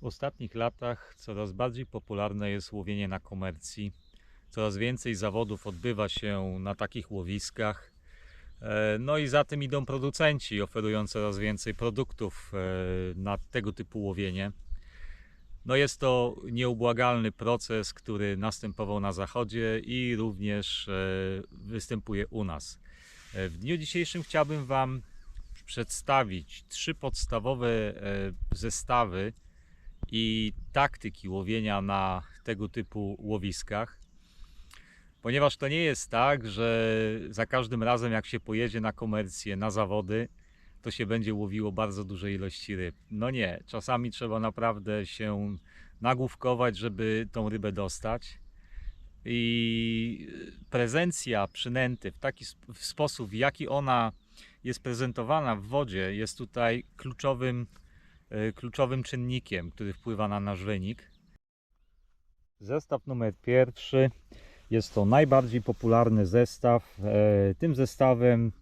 W ostatnich latach coraz bardziej popularne jest łowienie na komercji. Coraz więcej zawodów odbywa się na takich łowiskach. E, No i za tym idą producenci, oferując coraz więcej produktów e, na tego typu łowienie. No jest to nieubłagalny proces, który następował na zachodzie i również e, występuje u nas. W dniu dzisiejszym chciałbym Wam przedstawić trzy podstawowe zestawy i taktyki łowienia na tego typu łowiskach. Ponieważ to nie jest tak, że za każdym razem jak się pojedzie na komercję, na zawody, to się będzie łowiło bardzo duże ilości ryb. No nie, czasami trzeba naprawdę się nagłówkować, żeby tą rybę dostać. I prezencja przynęty w taki sposób, w jaki ona jest prezentowana w wodzie, jest tutaj kluczowym, kluczowym czynnikiem, który wpływa na nasz wynik. Zestaw numer pierwszy jest to najbardziej popularny zestaw. E, Tym zestawem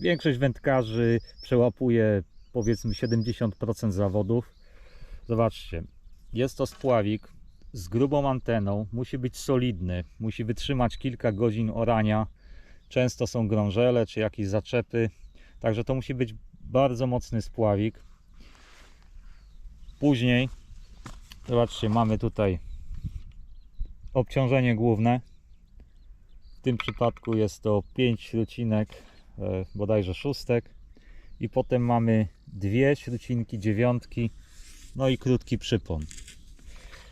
większość wędkarzy przełapuje powiedzmy 70% zawodów. Zobaczcie, jest to spławik z grubą anteną, musi być solidny, musi wytrzymać kilka godzin orania. Często są grążele czy jakieś zaczepy, także to musi być bardzo mocny spławik. Później, zobaczcie, mamy tutaj obciążenie główne. W tym przypadku jest to 5 śrucinek, e, bodajże szóstek. I potem mamy dwie śrucinki, dziewiątki, no i krótki przypon.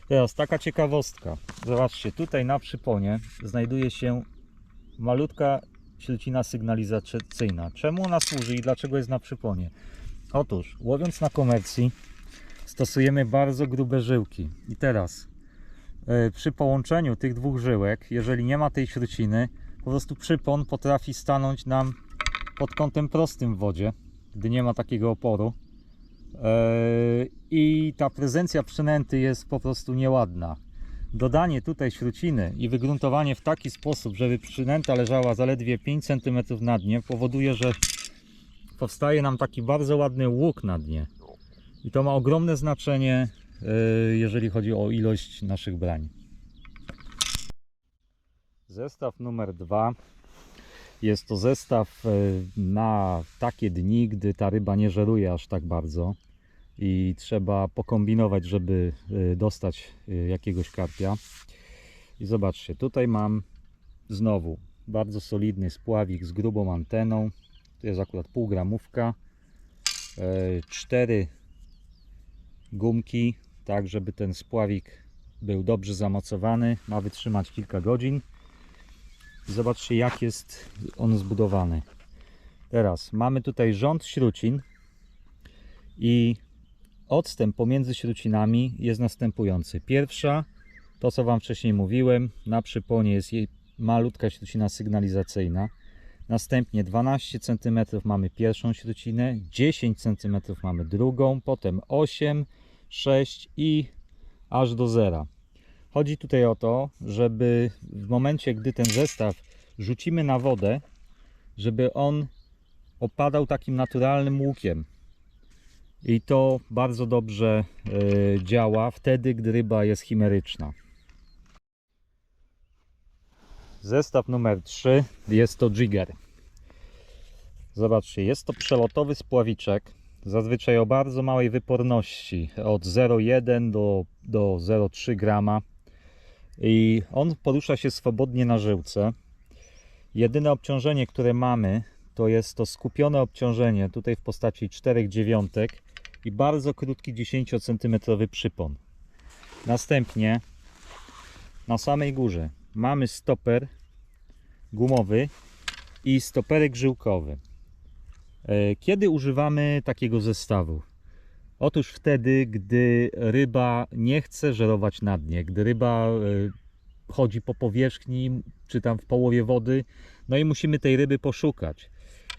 Teraz taka ciekawostka. Zobaczcie, tutaj na przyponie znajduje się malutka śrucina sygnalizacyjna. Czemu ona służy i dlaczego jest na przyponie? Otóż, łowiąc na komercji, stosujemy bardzo grube żyłki. I teraz, e, przy połączeniu tych dwóch żyłek, jeżeli nie ma tej śruciny, po prostu przypon potrafi stanąć nam pod kątem prostym w wodzie, gdy nie ma takiego oporu. Eee, I ta prezencja przynęty jest po prostu nieładna. Dodanie tutaj śruciny i wygruntowanie w taki sposób, żeby przynęta leżała zaledwie 5 cm na dnie, powoduje, że powstaje nam taki bardzo ładny łuk na dnie. I to ma ogromne znaczenie, eee, jeżeli chodzi o ilość naszych brań. Zestaw numer dwa jest to zestaw e, na takie dni, gdy ta ryba nie żeruje aż tak bardzo i trzeba pokombinować, żeby e, dostać jakiegoś karpia. I zobaczcie, tutaj mam znowu bardzo solidny spławik z grubą anteną. To jest akurat półgramówka. Cztery gumki, tak żeby ten spławik był dobrze zamocowany. Ma wytrzymać kilka godzin. Zobaczcie jak jest on zbudowany. Teraz mamy tutaj rząd śrucin i odstęp pomiędzy śrucinami jest następujący. Pierwsza, to co Wam wcześniej mówiłem, na przyponie jest jej malutka śrucina sygnalizacyjna. Następnie 12 cm mamy pierwszą śrucinę, 10 cm mamy drugą, potem 8, 6 i aż do zera. Chodzi tutaj o to, żeby w momencie, gdy ten zestaw rzucimy na wodę, żeby on opadał takim naturalnym łukiem. I to bardzo dobrze e, działa wtedy, gdy ryba jest chimeryczna. Zestaw numer 3 jest to jigger. Zobaczcie, jest to przelotowy spławiczek, zazwyczaj o bardzo małej wyporności, od 0,1 do, do 0,3 grama i on porusza się swobodnie na żyłce. Jedyne obciążenie, które mamy, to jest to skupione obciążenie tutaj w postaci 4 dziewiątek i bardzo krótki 10 cm przypon. Następnie na samej górze mamy stoper gumowy i stoperek żyłkowy. E, Kiedy używamy takiego zestawu? Otóż wtedy, gdy ryba nie chce żerować na dnie, gdy ryba e, chodzi po powierzchni, czy tam w połowie wody, no i musimy tej ryby poszukać.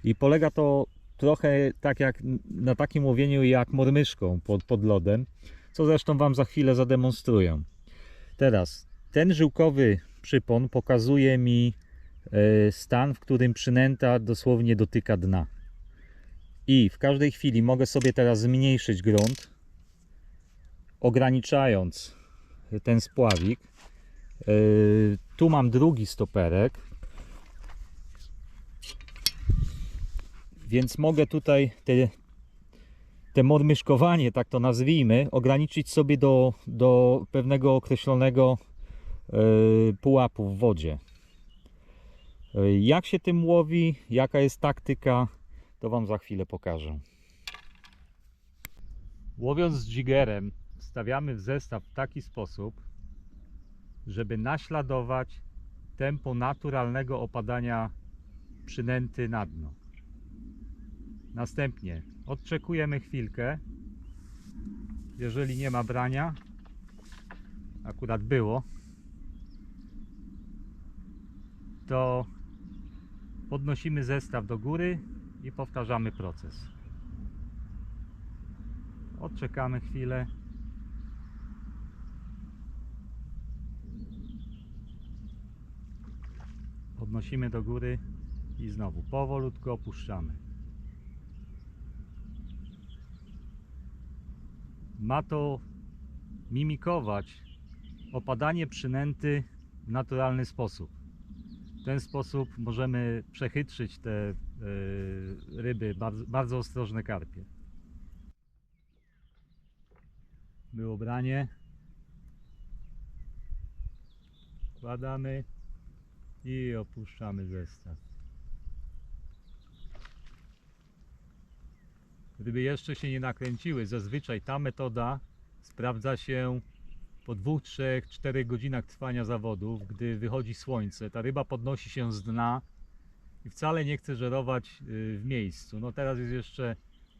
I polega to trochę tak jak na takim łowieniu jak mormyszką pod, pod lodem, co zresztą Wam za chwilę zademonstruję. Teraz ten żyłkowy przypon pokazuje mi e, stan, w którym przynęta dosłownie dotyka dna. I w każdej chwili mogę sobie teraz zmniejszyć grunt ograniczając ten spławik. Yy, Tu mam drugi stoperek. Więc mogę tutaj te, te mormyszkowanie, tak to nazwijmy, ograniczyć sobie do, do pewnego określonego yy, pułapu w wodzie. Yy, Jak się tym łowi, jaka jest taktyka, to Wam za chwilę pokażę. Łowiąc z jigerem, wstawiamy w zestaw w taki sposób, żeby naśladować tempo naturalnego opadania przynęty na dno. Następnie odczekujemy chwilkę. Jeżeli nie ma brania, akurat było, to podnosimy zestaw do góry i powtarzamy proces. Odczekamy chwilę. Podnosimy do góry i znowu powolutku opuszczamy. Ma to mimikować opadanie przynęty w naturalny sposób. W ten sposób możemy przechytrzyć te ryby, bardzo, bardzo ostrożne karpie. Było branie. Wkładamy i opuszczamy zestaw. Gdyby jeszcze się nie nakręciły, zazwyczaj ta metoda sprawdza się po 2, 3, 4 godzinach trwania zawodów, gdy wychodzi słońce. Ta ryba podnosi się z dna i wcale nie chce żerować y, w miejscu. No teraz jest jeszcze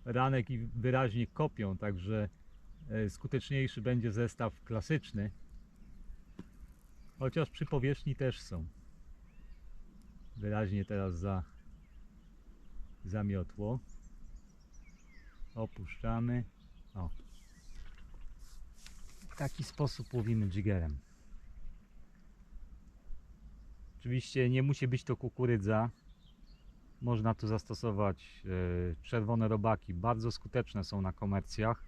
ranek i wyraźnie kopią, także e, skuteczniejszy będzie zestaw klasyczny. Chociaż przy powierzchni też są. Wyraźnie teraz za zamiotło. Opuszczamy. O. W taki sposób łowimy jiggerem. Oczywiście nie musi być to kukurydza. Można tu zastosować e, czerwone robaki. Bardzo skuteczne są na komercjach.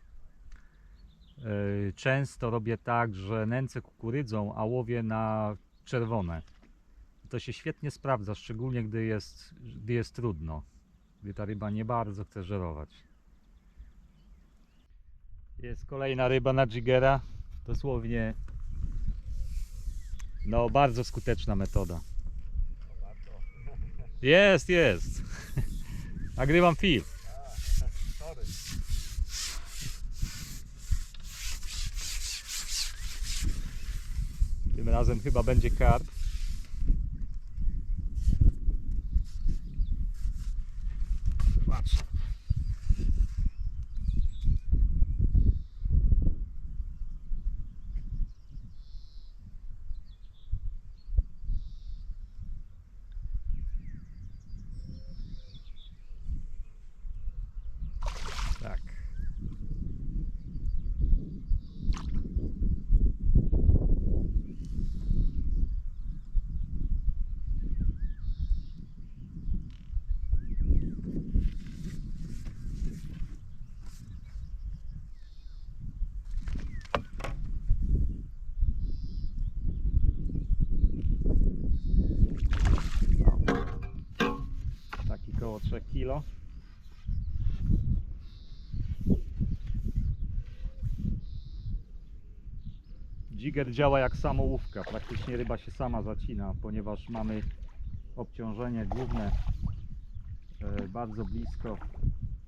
E, Często robię tak, że nęcę kukurydzą, a łowię na czerwone. To się świetnie sprawdza, szczególnie gdy jest, gdy jest trudno. Gdy ta ryba nie bardzo chce żerować. Jest kolejna ryba na jiggera. Dosłownie no bardzo skuteczna metoda. Jest, jest. Nagrywam film. Tym razem chyba będzie karp. Patrz. Tak. Taki koło 3 kilo. Jigger działa jak samołówka. Praktycznie ryba się sama zacina, ponieważ mamy obciążenie główne e, bardzo blisko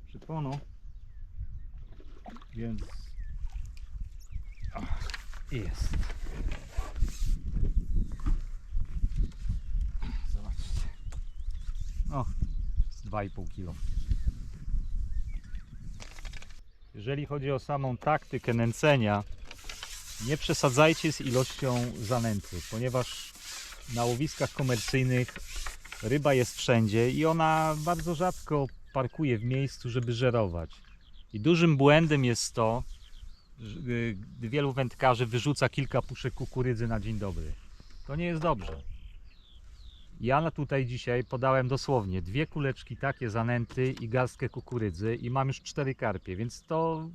przyponu. Więc jest. Zobaczcie. O, z 2,5 kg. Jeżeli chodzi o samą taktykę nęcenia, nie przesadzajcie z ilością zanęty, ponieważ na łowiskach komercyjnych ryba jest wszędzie i ona bardzo rzadko parkuje w miejscu, żeby żerować. I dużym błędem jest to, gdy wielu wędkarzy wyrzuca kilka puszek kukurydzy na dzień dobry. To nie jest dobrze. Ja tutaj dzisiaj podałem dosłownie dwie kuleczki takie zanęty i garstkę kukurydzy i mam już cztery karpie, więc to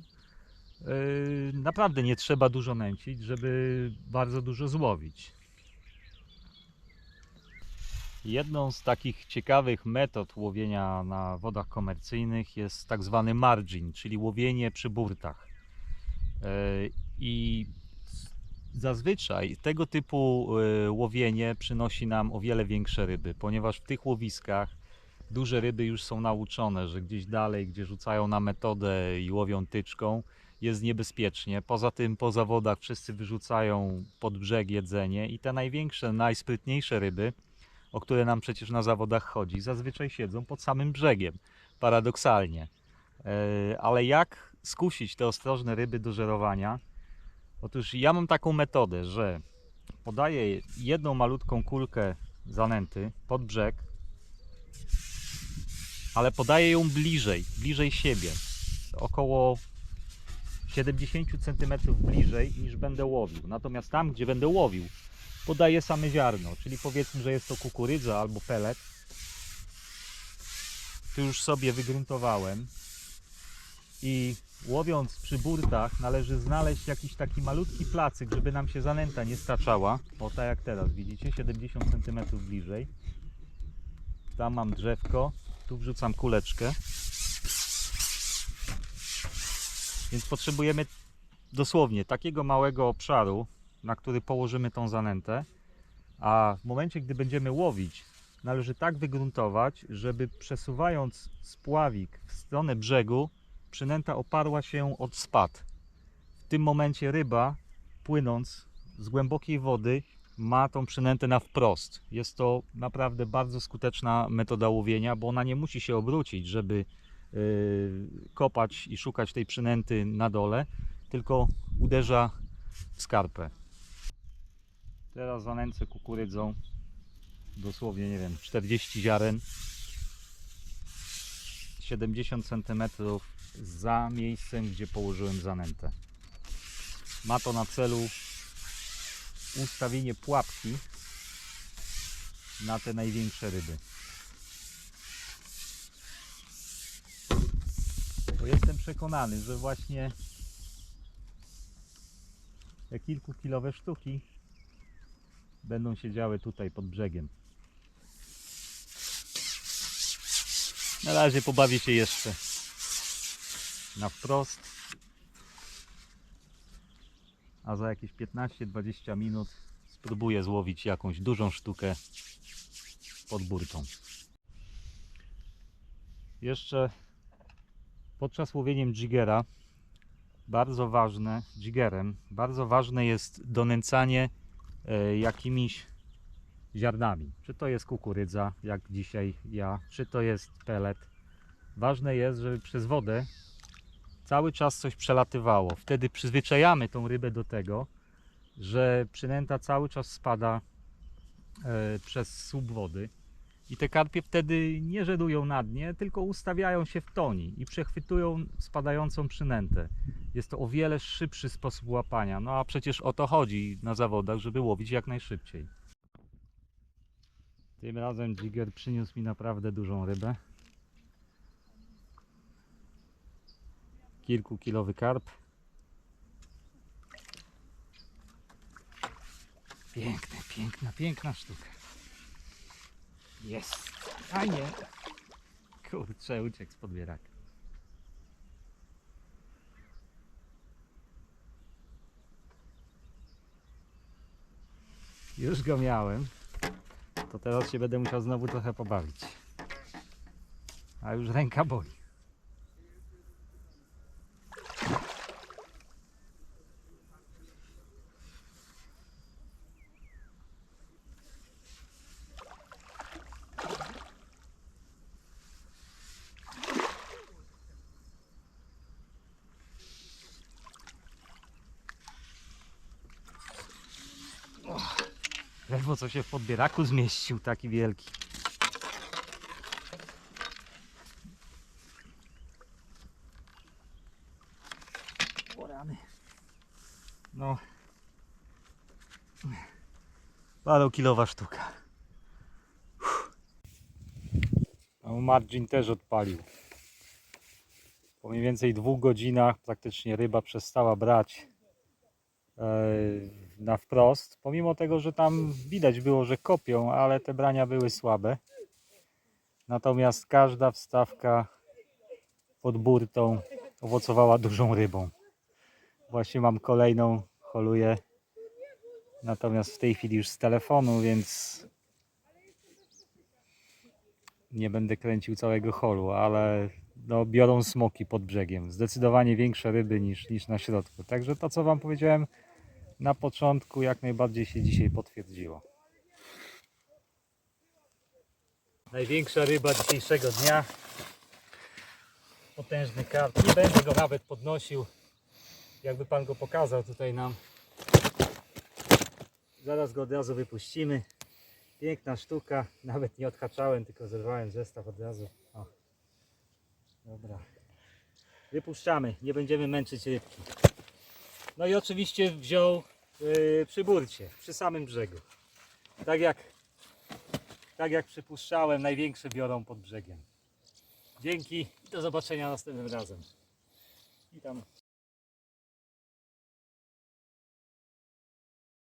naprawdę nie trzeba dużo nęcić, żeby bardzo dużo złowić. Jedną z takich ciekawych metod łowienia na wodach komercyjnych jest tak zwany margin, czyli łowienie przy burtach. Yy, I zazwyczaj tego typu yy, łowienie przynosi nam o wiele większe ryby, ponieważ w tych łowiskach duże ryby już są nauczone, że gdzieś dalej, gdzie rzucają na metodę i łowią tyczką, jest niebezpiecznie. Poza tym po zawodach wszyscy wyrzucają pod brzeg jedzenie i te największe, najsprytniejsze ryby, o które nam przecież na zawodach chodzi, zazwyczaj siedzą pod samym brzegiem. Paradoksalnie. E, Ale jak skusić te ostrożne ryby do żerowania? Otóż ja mam taką metodę, że podaję jedną malutką kulkę zanęty pod brzeg, ale podaję ją bliżej, bliżej siebie. Około 70 cm bliżej niż będę łowił. Natomiast tam, gdzie będę łowił, podaję same ziarno, czyli powiedzmy, że jest to kukurydza albo pelet. Tu już sobie wygruntowałem i łowiąc przy burtach należy znaleźć jakiś taki malutki placyk, żeby nam się zanęta nie staczała. O tak jak teraz, widzicie, 70 cm bliżej. Tam mam drzewko, tu wrzucam kuleczkę. Więc potrzebujemy dosłownie takiego małego obszaru, na który położymy tą zanętę. A w momencie, gdy będziemy łowić, należy tak wygruntować, żeby przesuwając spławik w stronę brzegu, przynęta oparła się od spad. W tym momencie ryba, płynąc z głębokiej wody, ma tą przynętę na wprost. Jest to naprawdę bardzo skuteczna metoda łowienia, bo ona nie musi się obrócić, żeby kopać i szukać tej przynęty na dole, tylko uderza w skarpę. Teraz zanęcę kukurydzą, dosłownie nie wiem, 40 ziaren, 70 cm za miejscem, gdzie położyłem zanętę. Ma to na celu ustawienie pułapki na te największe ryby. Bo jestem przekonany, że właśnie te kilkukilowe sztuki będą się działy tutaj pod brzegiem. Na razie pobawię się jeszcze na wprost. A za jakieś 15-20 minut spróbuję złowić jakąś dużą sztukę pod burtą. Jeszcze podczas łowieniem jigera bardzo ważne, jigerem, bardzo ważne jest donęcanie e, jakimiś ziarnami. Czy to jest kukurydza, jak dzisiaj ja, czy to jest pelet. Ważne jest, żeby przez wodę cały czas coś przelatywało. Wtedy przyzwyczajamy tą rybę do tego, że przynęta cały czas spada e, przez słup wody. I te karpie wtedy nie żerują na dnie, tylko ustawiają się w toni i przechwytują spadającą przynętę. Jest to o wiele szybszy sposób łapania. No a przecież o to chodzi na zawodach, żeby łowić jak najszybciej. Tym razem Jigger przyniósł mi naprawdę dużą rybę. Kilkukilowy karp. Piękna, piękna, piękna sztuka. Jest. A nie. Kurczę, uciekł z podbieraka. Już go miałem. To teraz się będę musiał znowu trochę pobawić. A już ręka boli. Ledwo co się w podbieraku zmieścił, taki wielki. O rany. No. Parokilowa sztuka. A margin też odpalił. Po mniej więcej dwóch godzinach praktycznie ryba przestała brać e, na wprost. Pomimo tego, że tam widać było, że kopią, ale te brania były słabe. Natomiast każda wstawka pod burtą owocowała dużą rybą. Właśnie mam kolejną, holuję. Natomiast w tej chwili już z telefonu, więc nie będę kręcił całego holu, ale no, biorą smoki pod brzegiem. Zdecydowanie większe ryby niż, niż na środku. Także to, co Wam powiedziałem na początku, jak najbardziej się dzisiaj potwierdziło. Największa ryba dzisiejszego dnia. Potężny karp. Nie będę go nawet podnosił. Jakby Pan go pokazał tutaj nam. Zaraz go od razu wypuścimy. Piękna sztuka. Nawet nie odhaczałem, tylko zerwałem zestaw od razu. O. Dobra. Wypuszczamy. Nie będziemy męczyć rybki. No i oczywiście wziął yy, przy burcie, przy samym brzegu. Tak jak, tak jak przypuszczałem, największe biorą pod brzegiem. Dzięki. Do zobaczenia następnym razem. I tam